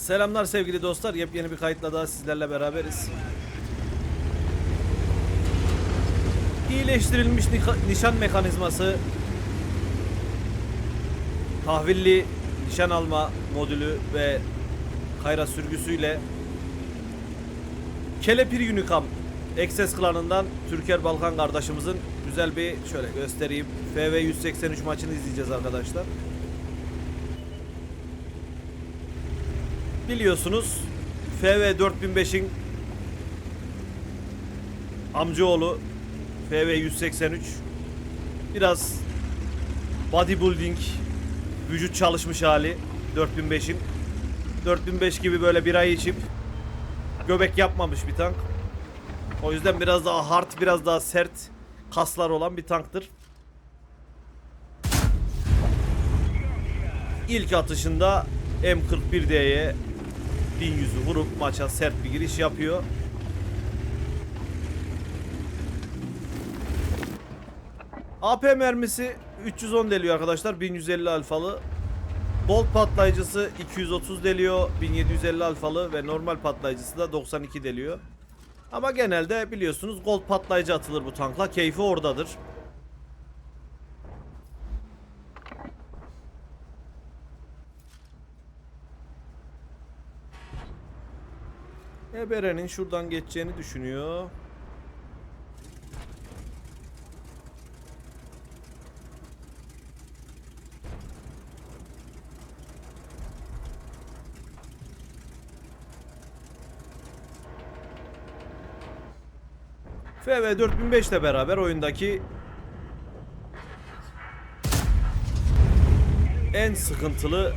Selamlar sevgili dostlar. Yepyeni bir kayıtla daha sizlerle beraberiz. İyileştirilmiş nişan mekanizması tahvilli nişan alma modülü ve kayra sürgüsüyle Kelepir Unicam Excess klanından Türker Balkan kardeşimizin güzel bir şöyle göstereyim. FV 183 maçını izleyeceğiz arkadaşlar. Biliyorsunuz FV 4005'in amcaoğlu FV 183 biraz bodybuilding vücut çalışmış hali 4005'in 4005 gibi böyle bir ay içip göbek yapmamış bir tank. O yüzden biraz daha hard, biraz daha sert kaslar olan bir tanktır. İlk atışında M41D'ye 1100'ü vurup maça sert bir giriş yapıyor. AP mermisi 310 deliyor arkadaşlar. 1150 alfalı. Bolt patlayıcısı 230 deliyor. 1750 alfalı ve normal patlayıcısı da 92 deliyor. Ama genelde biliyorsunuz gold patlayıcı atılır bu tankla. Keyfi oradadır. Ebere'nin şuradan geçeceğini düşünüyor. FV 4005 ile beraber oyundaki en sıkıntılı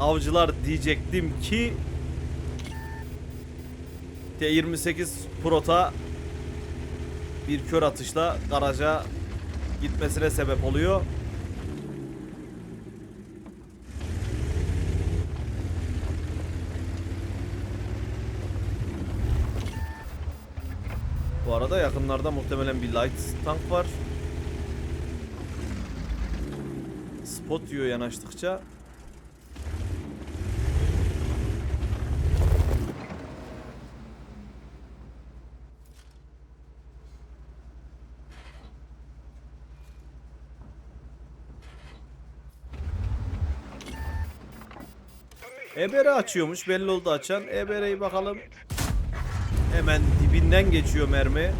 avcılar diyecektim ki T28 Prota bir kör atışla garaja gitmesine sebep oluyor. Bu arada yakınlarda muhtemelen bir light tank var. Spot diyor yanaştıkça. Ebere açıyormuş. Belli oldu açan. Ebere'yi bakalım. Hemen dibinden geçiyor mermi.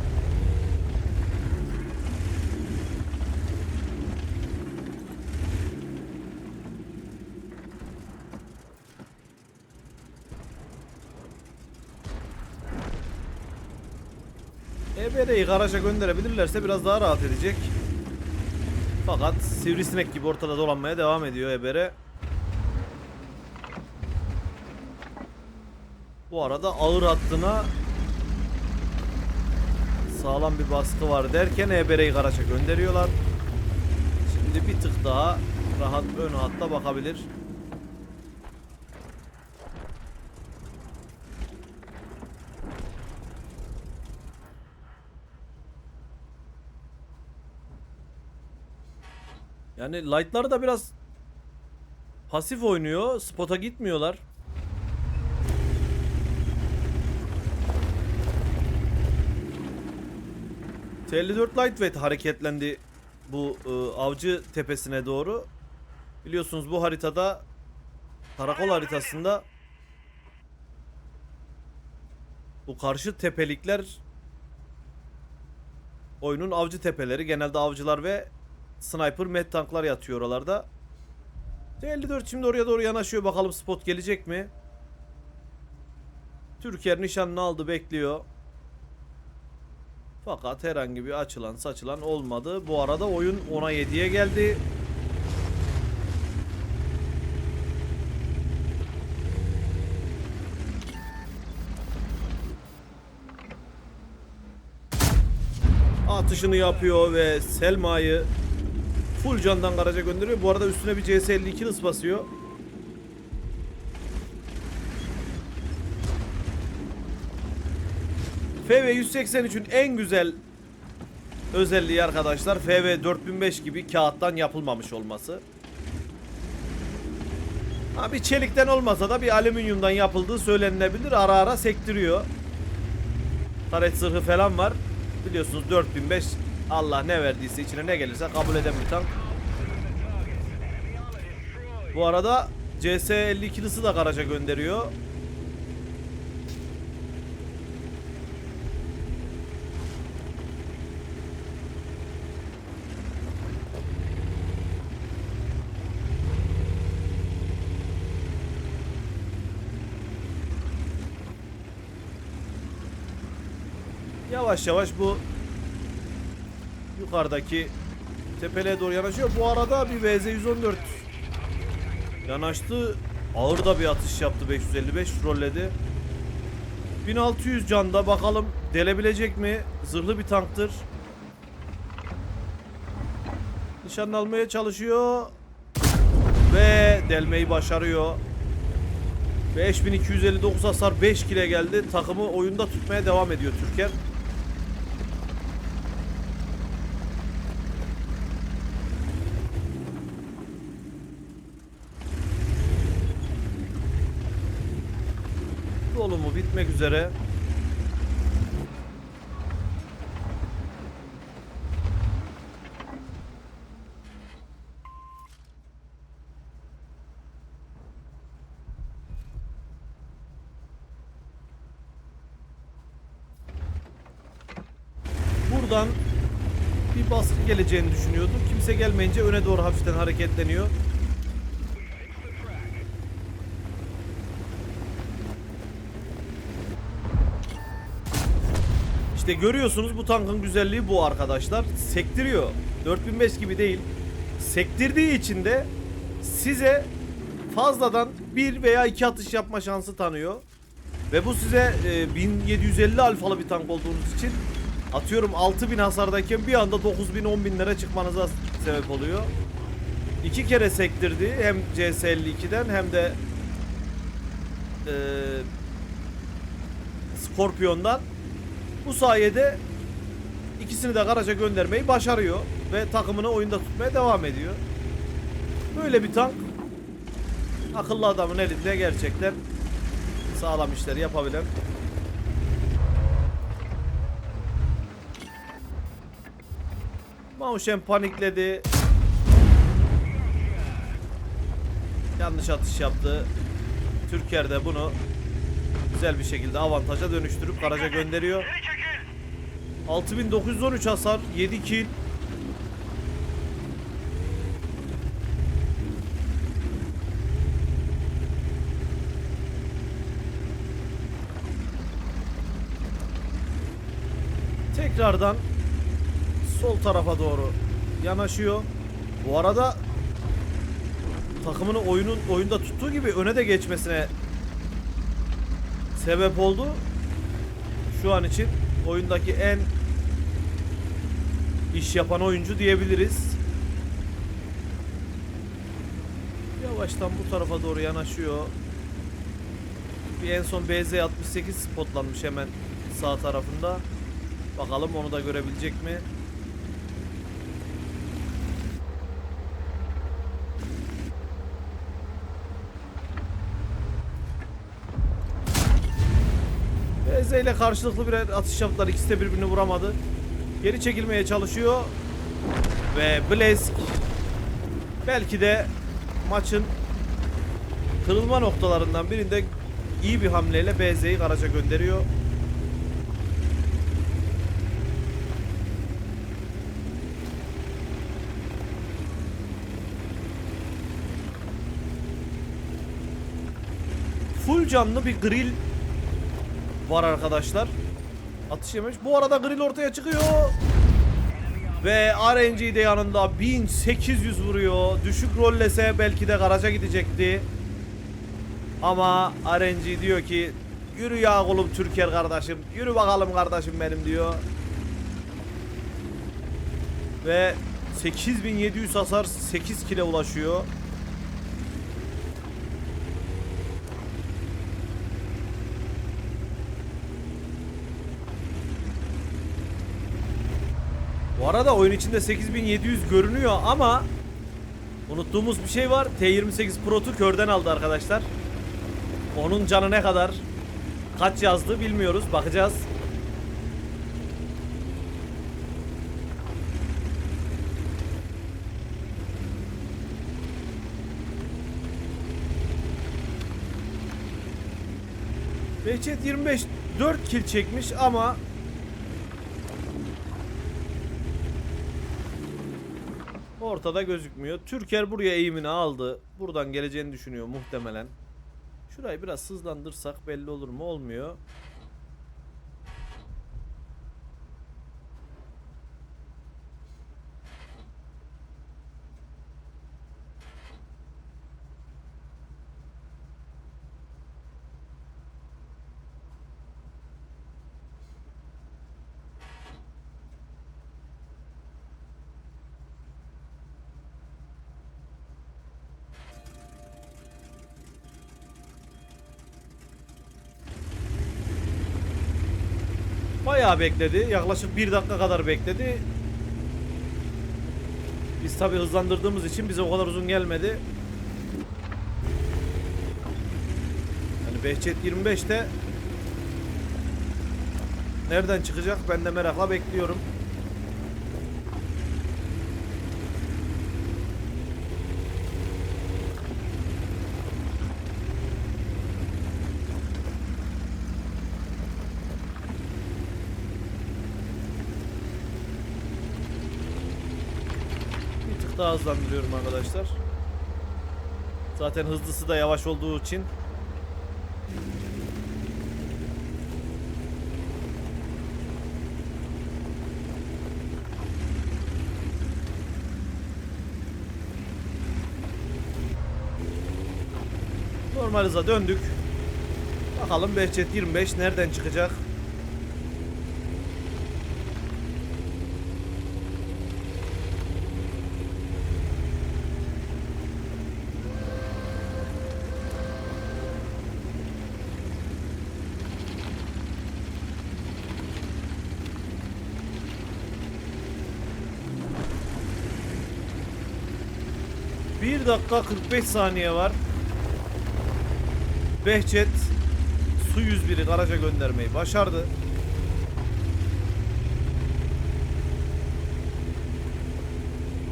Ebere'yi garaja gönderebilirlerse biraz daha rahat edecek. Fakat sivrisinek gibi ortada dolanmaya devam ediyor Ebere. Bu arada ağır hattına sağlam bir baskı var derken Ebere'yi garaja gönderiyorlar. Şimdi bir tık daha rahat ön hatta bakabilir. Yani light'lar da biraz pasif oynuyor. Spot'a gitmiyorlar. T54 Lightweight hareketlendi bu e, avcı tepesine doğru. Biliyorsunuz bu haritada karakol haritasında bu karşı tepelikler oyunun avcı tepeleri. Genelde avcılar ve sniper med tanklar yatıyor oralarda. T54 şimdi oraya doğru yanaşıyor. Bakalım spot gelecek mi? Türkiye nişanını aldı bekliyor. Fakat herhangi bir açılan saçılan olmadı. Bu arada oyun 10'a 7'ye geldi. Atışını yapıyor ve Selma'yı full candan garaja gönderiyor. Bu arada üstüne bir CS52 hız basıyor. FV 183'ün en güzel özelliği arkadaşlar FV 4005 gibi kağıttan yapılmamış olması. Ha, bir çelikten olmasa da bir alüminyumdan yapıldığı söylenilebilir. Ara ara sektiriyor. Taret zırhı falan var. Biliyorsunuz 4005 Allah ne verdiyse içine ne gelirse kabul eden bir tank. Bu arada CS-52'lisi de garaja gönderiyor. Yavaş yavaş bu yukarıdaki tepelere doğru yanaşıyor. Bu arada bir VZ-114 yanaştı. Ağır da bir atış yaptı 555 rolledi. 1600 canda bakalım delebilecek mi? Zırhlı bir tanktır. Nişan almaya çalışıyor. Ve delmeyi başarıyor. 5259 hasar 5 kile geldi. Takımı oyunda tutmaya devam ediyor Türker. Bitmek üzere. Buradan bir baskı geleceğini düşünüyordum. Kimse gelmeyince öne doğru hafiften hareketleniyor. İşte görüyorsunuz bu tankın güzelliği bu arkadaşlar. Sektiriyor. 4005 gibi değil. Sektirdiği için de size fazladan bir veya iki atış yapma şansı tanıyor. Ve bu size e, 1750 alfalı bir tank olduğunuz için atıyorum 6000 hasardayken bir anda 9000 10000 lira çıkmanıza sebep oluyor. İki kere sektirdi hem CS52'den hem de e, Scorpion'dan. Bu sayede ikisini de garaja göndermeyi başarıyor ve takımını oyunda tutmaya devam ediyor. Böyle bir tank akıllı adamın elinde gerçekten sağlam işleri yapabilen. Mauşen panikledi. Yanlış atış yaptı. Türker de bunu güzel bir şekilde avantaja dönüştürüp garaja gönderiyor. 6913 hasar, 7 kill. Tekrardan sol tarafa doğru yanaşıyor. Bu arada takımını oyunun oyunda tuttuğu gibi öne de geçmesine sebep oldu. Şu an için oyundaki en iş yapan oyuncu diyebiliriz. Yavaştan bu tarafa doğru yanaşıyor. Bir en son BZ-68 spotlanmış hemen sağ tarafında. Bakalım onu da görebilecek mi? BZ ile karşılıklı bir atış yaptılar. İkisi de birbirini vuramadı. Geri çekilmeye çalışıyor. Ve Blask belki de maçın kırılma noktalarından birinde iyi bir hamleyle BZ'yi garaja gönderiyor. Full canlı bir grill var arkadaşlar. Atış yemiş. Bu arada grill ortaya çıkıyor. Ve RNG de yanında 1800 vuruyor. Düşük rollese belki de garaja gidecekti. Ama RNG diyor ki yürü ya oğlum Türker kardeşim. Yürü bakalım kardeşim benim diyor. Ve 8700 hasar 8 kile ulaşıyor. Arada oyun içinde 8700 görünüyor ama Unuttuğumuz bir şey var. T28 Pro'tu körden aldı arkadaşlar. Onun canı ne kadar? Kaç yazdı bilmiyoruz. Bakacağız. Behçet 25 4 kill çekmiş ama ortada gözükmüyor. Türker buraya eğimini aldı. Buradan geleceğini düşünüyor muhtemelen. Şurayı biraz hızlandırsak belli olur mu? Olmuyor. Bayağı bekledi. Yaklaşık bir dakika kadar bekledi. Biz tabi hızlandırdığımız için bize o kadar uzun gelmedi. Yani Behçet 25'te nereden çıkacak ben de merakla bekliyorum. Daha hızlandırıyorum arkadaşlar. Zaten hızlısı da yavaş olduğu için. Normal hıza döndük. Bakalım Behçet 25 nereden çıkacak? Bir dakika 45 saniye var. Behçet su 101'i garaja göndermeyi başardı.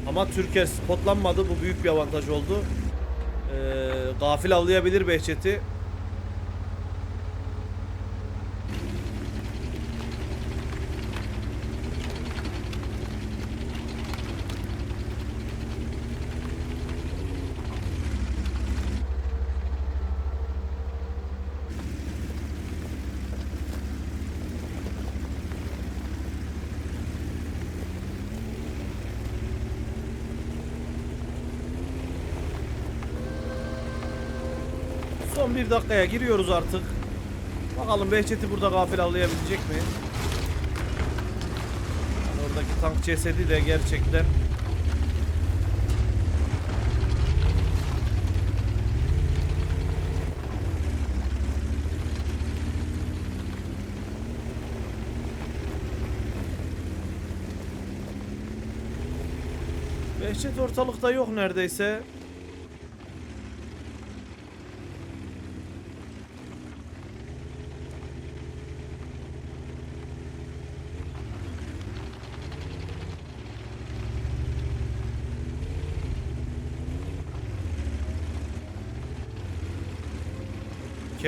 Ama Türker spotlanmadı. Bu büyük bir avantaj oldu. Ee, gafil avlayabilir Behçet'i. Son bir dakikaya giriyoruz artık. Bakalım Behçet'i burada gafil avlayabilecek mi? Yani oradaki tank cesedi de gerçekten Behçet ortalıkta yok neredeyse.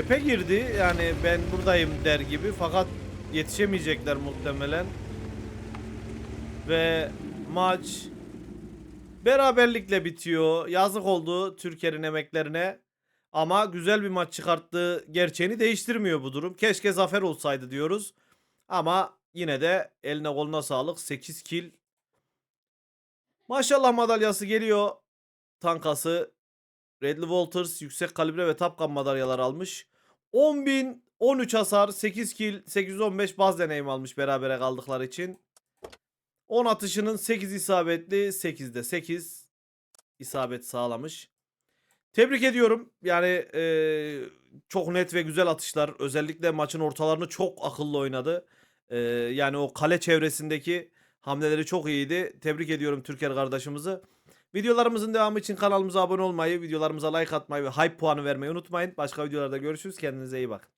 Kepe girdi yani ben buradayım der gibi fakat yetişemeyecekler muhtemelen. Ve maç beraberlikle bitiyor. Yazık oldu Türkiye'nin emeklerine. Ama güzel bir maç çıkarttığı gerçeğini değiştirmiyor bu durum. Keşke zafer olsaydı diyoruz. Ama yine de eline koluna sağlık. 8 kill. Maşallah madalyası geliyor. Tankası Redley Walters yüksek kalibre ve Top Gun madalyalar almış. 10.000 13 hasar 8 kill 815 baz deneyim almış berabere kaldıkları için. 10 atışının 8 isabetli 8'de 8 isabet sağlamış. Tebrik ediyorum. Yani eee, çok net ve güzel atışlar. Özellikle maçın ortalarını çok akıllı oynadı. Eee, yani o kale çevresindeki hamleleri çok iyiydi. Tebrik ediyorum Türker kardeşimizi. Videolarımızın devamı için kanalımıza abone olmayı, videolarımıza like atmayı ve hype puanı vermeyi unutmayın. Başka videolarda görüşürüz. Kendinize iyi bakın.